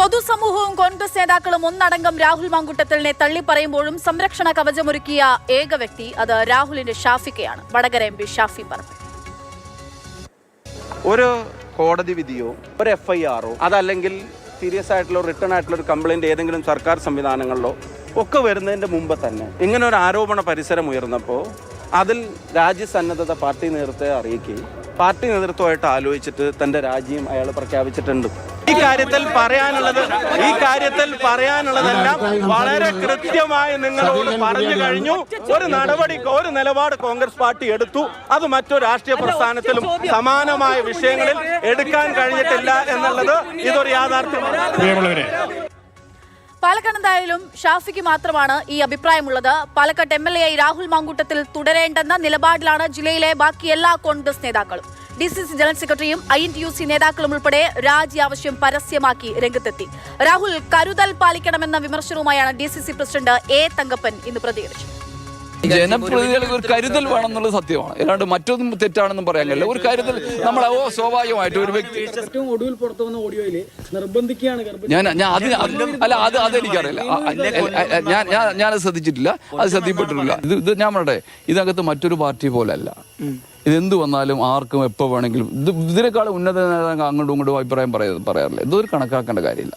പൊതുസമൂഹവും കോൺഗ്രസ് നേതാക്കളും ഒന്നടങ്കം രാഹുൽ മാങ്കുട്ടത്തലിനെ തള്ളിപ്പറയുമ്പോഴും സംരക്ഷണ കവചമൊരുക്കിയ ഏക വ്യക്തി അത് രാഹുലിന്റെ ഷാഫിക്കയാണ്. വടകര എം പി ഷാഫി പറമ്പിൽ ഒരു കോടതി വിധിയോ ഒരു എഫ് ഐ ആറോ അതല്ലെങ്കിൽ സീരിയസ് ആയിട്ടുള്ള റിട്ടേൺ ആയിട്ടുള്ള ഒരു കംപ്ലൈന്റ് ഏതെങ്കിലും സർക്കാർ സംവിധാനങ്ങളിലോ ഒക്കെ വരുന്നതിന്റെ മുമ്പ് തന്നെ ഇങ്ങനെ ഒരു ആരോപണ പരിസരം ഉയർന്നപ്പോൾ അതിൽ രാജ്യസന്നദ്ധത പാർട്ടി നേതൃത്വത്തെ അറിയിക്കുകയും പാർട്ടി നേതൃത്വമായിട്ട് ആലോചിച്ചിട്ട് തന്റെ രാജ്യം അയാൾ പ്രഖ്യാപിച്ചിട്ടുണ്ട്. ഈ കാര്യത്തിൽ പറയാനുള്ളത് ഈ കാര്യത്തിൽ പറയാനുള്ളതെല്ലാം വളരെ കൃത്യമായി നിങ്ങളോട് പറഞ്ഞു കഴിഞ്ഞു. ഒരു നടപടി ഒരു നിലപാട് കോൺഗ്രസ് പാർട്ടി എടുത്തു. അത് മറ്റു രാഷ്ട്രീയ പ്രസ്ഥാനത്തിലും സമാനമായ വിഷയങ്ങളിൽ എടുക്കാൻ കഴിഞ്ഞിട്ടില്ല എന്നുള്ളത് ഇതൊരു യാഥാർത്ഥ്യമാണ്. പാലക്കാട് എന്തായാലും ഷാഫിക്ക് മാത്രമാണ് ഈ അഭിപ്രായമുള്ളത്. Palakkad M L A Rahul Mamkootathil തുടരേണ്ടെന്ന നിലപാടിലാണ് ജില്ലയിലെ ബാക്കി എല്ലാ കോൺഗ്രസ് നേതാക്കളും. ഡി സി സി ജനറൽ സെക്രട്ടറിയും I N T U C നേതാക്കളും ഉൾപ്പെടെ രാജി ആവശ്യം പരസ്യമാക്കി രംഗത്തെത്തി. രാഹുൽ കരുതൽ പാലിക്കണമെന്ന വിമർശനവുമായാണ് D C C president A Thankappan ഇന്ന് പ്രതികരിച്ചത്. ജനപ്രതിനിധികൾക്ക് ഒരു കരുതൽ വേണമെന്നുള്ളത് സത്യമാണ്. അല്ലാണ്ട് മറ്റൊന്നും തെറ്റാണെന്നും പറയാൻ കഴിയില്ല ഒരു കരുതൽ നമ്മൾ ഓ സ്വാഭാവികമായിട്ട് ഒരു വ്യക്തി ഏറ്റവും ഒടുവിൽ പുറത്തു വന്ന ഓഡിയോയിൽ നിർബന്ധിക്കുകയാണ് ഗർഭ ഞാൻ ഞാൻ അത് അല്ല അത് അതെനിക്കറിയില്ല. ഞാൻ ഞാൻ ഞാനത് ശ്രദ്ധിച്ചിട്ടില്ല. അത് ശ്രദ്ധിപ്പെട്ടിട്ടില്ല. ഇത് ഇത് ഞാൻ പറയട്ടെ ഇതിനകത്ത് മറ്റൊരു പാർട്ടി പോലെ അല്ല ഇതെന്ത് വന്നാലും ആർക്കും എപ്പോൾ വേണമെങ്കിലും ഇത് ഇതിനേക്കാളും ഉന്നത നേതാക്കൾ അങ്ങോട്ടും ഇങ്ങോട്ടും അഭിപ്രായം പറയാ പറയാറില്ല. ഇതൊരു കണക്കാക്കേണ്ട കാര്യമില്ല.